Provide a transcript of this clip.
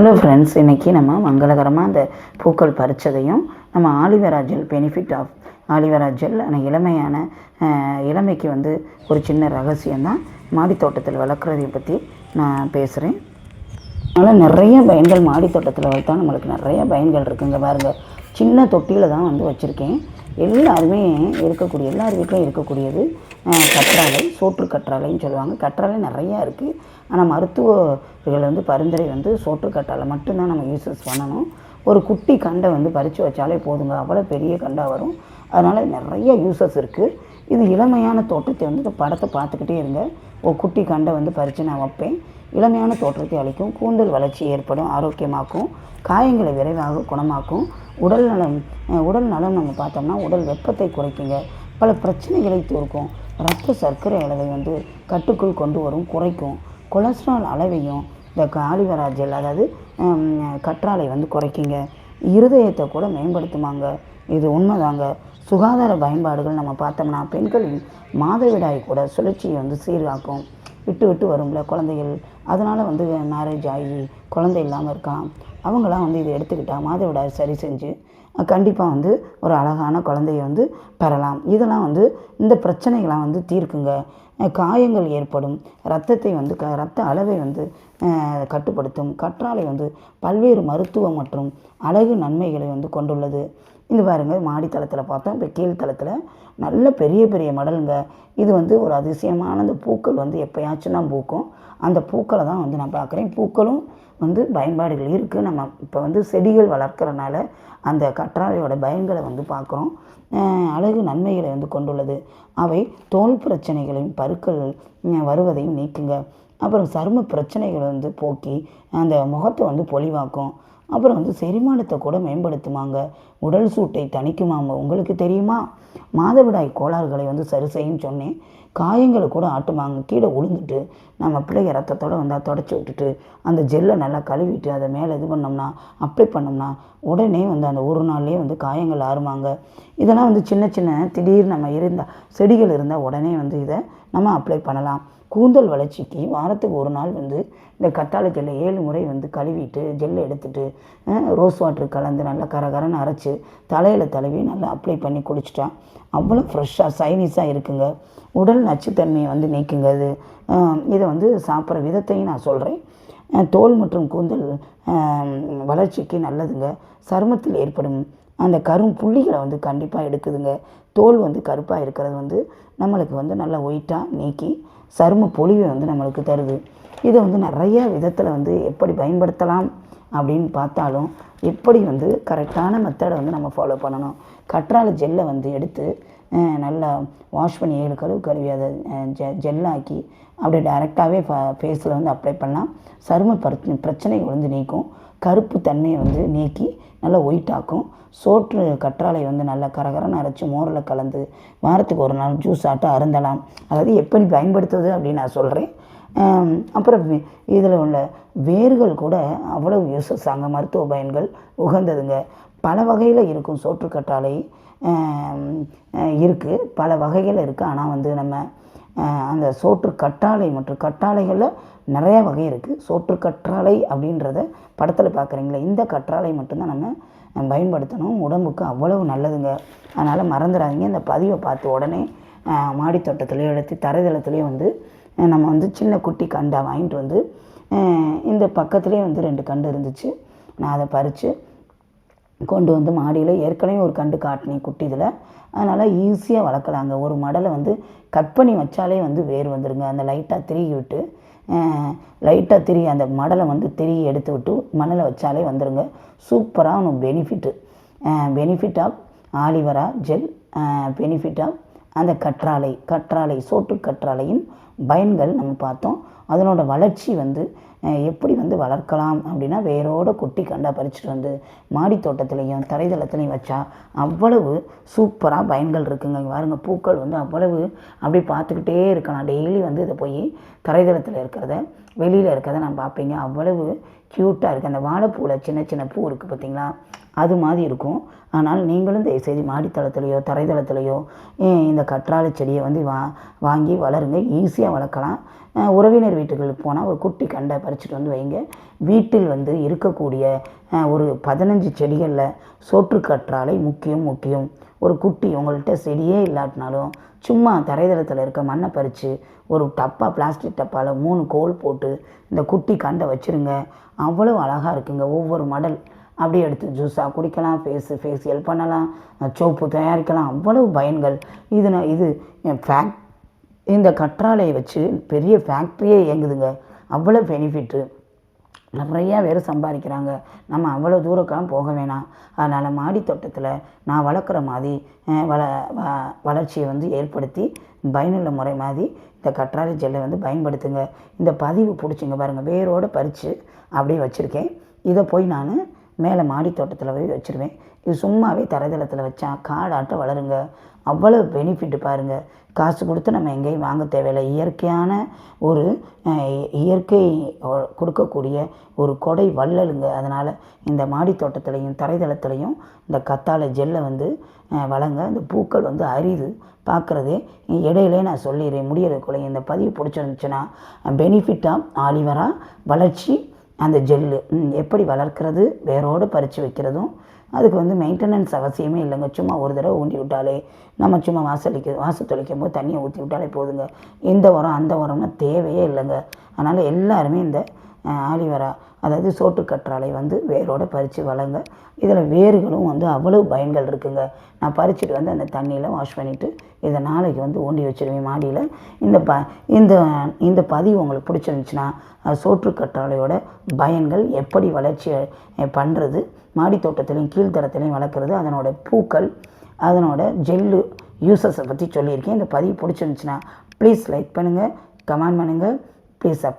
Hello friends இன்றைக்கி நம்ம மங்களகரமாக அந்த பூக்கள் பறித்ததையும் நம்ம aloe vera gel benefit of aloe vera gel ஆனால் இளமையான இளமைக்கு வந்து ஒரு சின்ன ரகசியம்தான். மாடி தோட்டத்தில் வளர்க்குறதை பற்றி நான் பேசுகிறேன் அதனால் நிறைய பயன்கள் மாடி தோட்டத்தில் வளர்த்தா நம்மளுக்கு நிறைய பயன்கள் இருக்குங்க பாருங்கள் சின்ன தொட்டியில் தான் வந்து வச்சுருக்கேன். எல்லாருமே இருக்கக்கூடிய எல்லார் வீட்லையும் இருக்கக்கூடியது கற்றாழை சோற்று கற்றாழைன்னு சொல்லுவாங்க. கற்றாழை நிறையா இருக்குது ஆனால் மருத்துவர்கள் வந்து பரிந்துரை வந்து சோற்று கற்றாழை மட்டும்தான் நம்ம யூஸஸ் பண்ணணும். ஒரு குட்டி கண்டை வந்து பறித்து வச்சாலே போதுங்க. அவ்வளோ பெரிய கண்டாக வரும். அதனால் நிறைய யூசஸ் இருக்குது இது இளமையான தோட்டத்தை வந்து இந்த படத்தை பார்த்துக்கிட்டே இருங்க. ஒரு குட்டி கண்டை வந்து பறித்து நான் வைப்பேன். இளமையான தோற்றத்தை அளிக்கும். கூந்தல் வளர்ச்சி ஏற்படும் ஆரோக்கியமாக்கும். காயங்களை விரைவாக குணமாக்கும். உடல் நலம் உடல் நலம் நம்ம பார்த்தோம்னா உடல் வெப்பத்தை குறைக்குங்க. பல பிரச்சனைகளை தீர்க்கும். ரத்த சர்க்கரை அளவை வந்து கட்டுக்குள் கொண்டு வரும் குறைக்கும். கொலஸ்ட்ரால் அளவையும் இந்த ஆலிவரா ஜெல் அதாவது கற்றாழை வந்து குறைக்குங்க. இருதயத்தை கூட மேம்படுத்துமாங்க. இது உண்மைதாங்க. சுகாதார பயன்பாடுகள் நம்ம பார்த்தோம்னா பெண்களின் மாதவிடாய் கூட சுழற்சியை வந்து சீராக்கும் விட்டு விட்டு வரும்ல குழந்தைகள். அதனால் வந்து மேரேஜ் ஆகி குழந்தை இல்லாமல் இருக்கான் அவங்களாம் வந்து இதை எடுத்துக்கிட்டால் மாதவிடாய் சரி செஞ்சு கண்டிப்பாக வந்து ஒரு அழகான குழந்தைய வந்து பெறலாம். இதெல்லாம் வந்து இந்த பிரச்சனைகளாம் வந்து தீர்க்குங்க. காயங்கள் ஏற்படும். ரத்தத்தை வந்து க ரத்த அளவை வந்து கட்டுப்படுத்தும். கற்றாழை வந்து பல்வேறு மருத்துவ மற்றும் அழகு நன்மைகளை வந்து கொண்டுள்ளது. இது பாருங்கள் மாடித்தளத்தில் பார்த்தோம். இப்போ கீழ்த்தளத்தில் நல்ல பெரிய பெரிய மடலுங்க. இது வந்து ஒரு அதிசயமான அந்த பூக்கள் வந்து எப்போயாச்சும் தான் பூக்கும். அந்த பூக்களை தான் வந்து நான் பார்க்குறேன். பூக்களும் வந்து பயன்பாடுகள் இருக்குது நம்ம இப்போ வந்து செடிகள் வளர்க்குறனால அந்த கற்றாழையோட பயன்களை வந்து பார்க்குறோம். அழகு நன்மைகளை வந்து கொண்டுள்ளது. அவை தோல் பிரச்சனைகளையும் பருக்கள் வருவதையும் நீக்குங்க. அப்புறம் சரும பிரச்சனைகளை வந்து போக்கி அந்த முகத்தை வந்து பொலிவாக்கும். அப்புறம் வந்து செரிமானத்தை கூட மேம்படுத்துமாங்க. உடல் சூட்டை தணிக்குமாங்க. உங்களுக்கு தெரியுமா? மாதவிடாய் கோளாறுகளை வந்து சரி செய்யும் சொன்னேன். காயங்களை கூட ஆட்டுமாங்க. கீழே உளுந்துட்டு நம்ம பிள்ளைங்க ரத்தத்தோடு வந்தால் தொடச்சி விட்டுட்டு அந்த ஜெல்லை நல்லா கழுவிட்டு அதை மேலே இது பண்ணோம்னா அப்ளை பண்ணோம்னா உடனே வந்து அந்த ஒரு நாள்லேயே வந்து காயங்கள் ஆறுமாங்க. இதெல்லாம் வந்து சின்ன சின்ன திடீர் நம்ம இருந்தால் செடிகள் இருந்தால் உடனே வந்து இதை நம்ம அப்ளை பண்ணலாம். கூந்தல் வளர்ச்சிக்கு வாரத்துக்கு ஒரு நாள் வந்து இந்த கத்தாழை ஜெல்லை ஏழு முறை வந்து கழுவிட்டு ஜெல்லை எடுத்துகிட்டு ரோஸ் வாட்டர் கலந்து நல்லா கரகரன்னு அரைச்சி தலையில் தழுவி நல்லா அப்ளை பண்ணி குளிச்சிட்டா அவ்வளோ ஃப்ரெஷ்ஷாக சைனீஸாக இருக்குங்க. உடல் நச்சுத்தன்மையை வந்து நீக்குங்க இது. இதை வந்து சாப்பிட்ற விதத்தையும் நான் சொல்கிறேன் தோல் மற்றும் கூந்தல் வளர்ச்சிக்கு நல்லதுங்க. சருமத்தில் ஏற்படும் அந்த கரும் புள்ளிகளை வந்து கண்டிப்பாக எடுக்குதுங்க. தோல் வந்து கருப்பாக இருக்கிறது வந்து நம்மளுக்கு வந்து நல்லா ஒயிட்டாக நீக்கி சரும பொலிவை வந்து நம்மளுக்கு தருது. இதை வந்து நிறைய விதத்தில் வந்து எப்படி பயன்படுத்தலாம் அப்படின்னு பார்த்தாலும் எப்படி வந்து கரெக்டான மெத்தடை வந்து நம்ம ஃபாலோ பண்ணணும். கற்றாழை ஜெல்லை வந்து எடுத்து நல்லா வாஷ் பண்ணி ஏழு கழுவு கழுவி அதை ஜெ ஜெல்லாக்கி அப்படியே டைரெக்டாகவே ஃபேஸில் வந்து அப்ளை பண்ணால் சரும பிரச்சனை பிரச்சனைகள் வந்து நீக்கும். கருப்பு தன்மையை வந்து நீக்கி நல்லா ஒயிட் ஆக்கும். சோற்று கற்றாழை வந்து நல்லா கரகரன்னு அரைச்சி மோரில் கலந்து வாரத்துக்கு ஒரு நாள் ஜூஸ் ஆட்டு அருந்தலாம். அதாவது எப்படி பயன்படுத்துவது அப்படின்னு நான் சொல்கிறேன் அப்புறம் இதில் உள்ள வேர்கள் கூட அவ்வளவு யூஸஸ் அங்கே மருத்துவ பயன்கள் உகந்ததுங்க. பல வகையில் இருக்கும் சோற்று கற்றாழை இருக்குது பல வகைகள் இருக்குது ஆனால் வந்து நம்ம அந்த சோற்று கற்றாழை மற்றும் கற்றாழைகளில் நிறைய வகை இருக்குது சோற்று கற்றாழை அப்படின்றத படத்தில் பார்க்குறீங்களே இந்த கற்றாழை மட்டும்தான் நம்ம பயன்படுத்தணும். உடம்புக்கு அவ்வளவு நல்லதுங்க. அதனால் மறந்துடாதீங்க. இந்த பதிவை பார்த்து உடனே மாடித்தோட்டத்துலேயோ மாடித் எடுத்து தரைதளத்துலேயோ வந்து நம்ம வந்து சின்ன குட்டி கண்டா வாங்கிட்டு வந்து இந்த பக்கத்துலேயே வந்து ரெண்டு கண்டு இருந்துச்சு. நான் அதை பறித்து கொண்டு வந்து மாடியில் ஏற்கனவே ஒரு கண்டு காட்டினேன் குட்டி இதில் அதனால் ஈஸியாக வளர்க்கலாங்க. ஒரு மடலை வந்து கட் பண்ணி வச்சாலே வந்து வேர் வந்துடுங்க அந்த லைட்டாக திருகி விட்டு லைட்டாக திரி அந்த மடலை வந்து திருகி எடுத்து விட்டு மணலை வச்சாலே வந்துருங்க. சூப்பராக ஒன்று benefit benefit of aloe vera gel benefit of அந்த கற்றாழை கற்றாழை சோட்டு கற்றாழையின் பயன்கள் நம்ம பார்த்தோம். அதனோட வளர்ச்சி வந்து எப்படி வந்து வளர்க்கலாம் அப்படின்னா வேரோட குட்டி கண்டா பறிச்சுட்டு வந்து மாடி தோட்டத்துலேயும் தரைதளத்துலையும் வச்சா அவ்வளவு சூப்பராக பயன்கள் இருக்குங்க. பாருங்கள் பாருங்க பூக்கள் வந்து அவ்வளவு அப்படி பார்த்துக்கிட்டே இருக்கலாம். டெய்லி வந்து இதை போய் தரைதளத்தில் இருக்கிறத வெளியில் இருக்கிறத நான் பார்ப்பீங்க. அவ்வளவு க்யூட்டாக இருக்குது அந்த வாழைப்பூவில் சின்ன சின்ன பூ இருக்குது பார்த்தீங்களா அது மாதிரி இருக்கும். ஆனால் நீங்களும் தயவுசெய்து மாடித்தளத்துலையோ தரைத்தளத்துலையோ இந்த கற்றாழை செடியை வந்து வா வாங்கி வளருங்க. ஈஸியாக வளர்க்கலாம். உறவினர் வீட்டுகளுக்கு போனால் ஒரு குட்டி கண்டை பறிச்சுட்டு வந்து வைங்க. வீட்டில் வந்து இருக்கக்கூடிய ஒரு பதினஞ்சு செடிகளில் சோற்று கற்றாழை முக்கியம் முக்கியம். ஒரு குட்டி உங்கள்கிட்ட செடியே இல்லாட்டினாலும் சும்மா தரைதளத்தில் இருக்க மண்ணை பறித்து ஒரு டப்பா பிளாஸ்டிக் டப்பாவில் மூணு கோல் போட்டு இந்த குட்டி கண்டை வச்சுருங்க. அவ்வளோ அழகாக இருக்குங்க. ஒவ்வொரு மடல். அப்படியே எடுத்து ஜூஸாக குடிக்கலாம். ஃபேஸு ஃபேஷியல் பண்ணலாம். சோப்பு தயாரிக்கலாம். அவ்வளவு பயன்கள். இது நான் இது ஃபேக்ட் இந்த கற்றாழையை வச்சு பெரிய ஃபேக்ட்ரியே இயங்குதுங்க. அவ்வளோ பெனிஃபிட்டு நிறையா பேர் சம்பாதிக்கிறாங்க. நம்ம அவ்வளோ தூரக்கெல்லாம் போக வேணாம். அதனால் மாடி தோட்டத்தில் நான் வளர்க்குற மாதிரி வள வ- வளர்ச்சியை வந்து ஏற்படுத்தி பயனுள்ள முறை மாதிரி இந்த கற்றாழை ஜெல்லை வந்து பயன்படுத்துங்க. இந்த பதிவு பிடிச்சிங்க பாருங்கள் வேரோடு பறித்து அப்படியே வச்சுருக்கேன். இதை போய் நான் மேலே மாடி தோட்டத்தில் போய் வச்சுருவேன். இது சும்மாவே தரைதளத்தில் வச்சா காடாட்ட வளருங்க. அவ்வளோ பெனிஃபிட் பாருங்கள் காசு கொடுத்து நம்ம எங்கேயும் வாங்க தேவையில்லை. இயற்கையான ஒரு இயற்கை கொடுக்கக்கூடிய ஒரு கொடை வள்ளலுங்க. அதனால் இந்த மாடி தோட்டத்துலையும் தரைதளத்துலையும் இந்த கத்தாழை ஜெல்லை வந்து வளங்க இந்த பூக்கள் வந்து அரிது. பார்க்குறதே இடையிலே நான் சொல்லிடுறேன். முடியறதுக்குள்ளே இந்த பதிவு பிடிச்சிருந்துச்சுன்னா பெனிஃபிட்டாக ஆலிவரா வளர்ச்சி அந்த ஜெல்லு எப்படி வளர்க்குறது வேரோடு பறித்து வைக்கிறதும் அதுக்கு வந்து மெயின்டெனன்ஸ் அவசியமே இல்லைங்க. சும்மா ஒரு தடவை ஊண்டி விட்டாலே நம்ம சும்மா வாசலிக்க வாசல் தொலைக்கும் போது தண்ணியை ஊற்றி விட்டாலே போதுங்க. இந்த உரம் அந்த உரம்னா தேவையே இல்லைங்க. அதனால் எல்லாருமே இந்த ஆலிவரா அதாவது சோற்று கற்றாழை வந்து வேரோட பறித்து வளங்க இதில் வேர்களும் வந்து அவ்வளவு பயன்கள் இருக்குங்க. நான் பறிச்சுட்டு வந்து அந்த தண்ணியில் வாஷ் பண்ணிவிட்டு இதை நாளைக்கு வந்து ஊண்டி வச்சிருவேன் மாடியில். இந்த ப இந்த இந்த பதிவு உங்களுக்கு பிடிச்சிருந்துச்சுன்னா சோற்று கற்றாழையோட பயன்கள் எப்படி வளர்ச்சி பண்ணுறது மாடி தோட்டத்துலேயும் கீழ்த்தரத்துலையும் வளர்க்குறது அதனோட பூக்கள் அதனோட ஜெல்லு யூசஸை பற்றி சொல்லியிருக்கேன். இந்த பதிவு பிடிச்சிருந்துச்சுன்னா ப்ளீஸ் லைக் பண்ணுங்கள் கமெண்ட் பண்ணுங்கள் ப்ளீஸ் சப்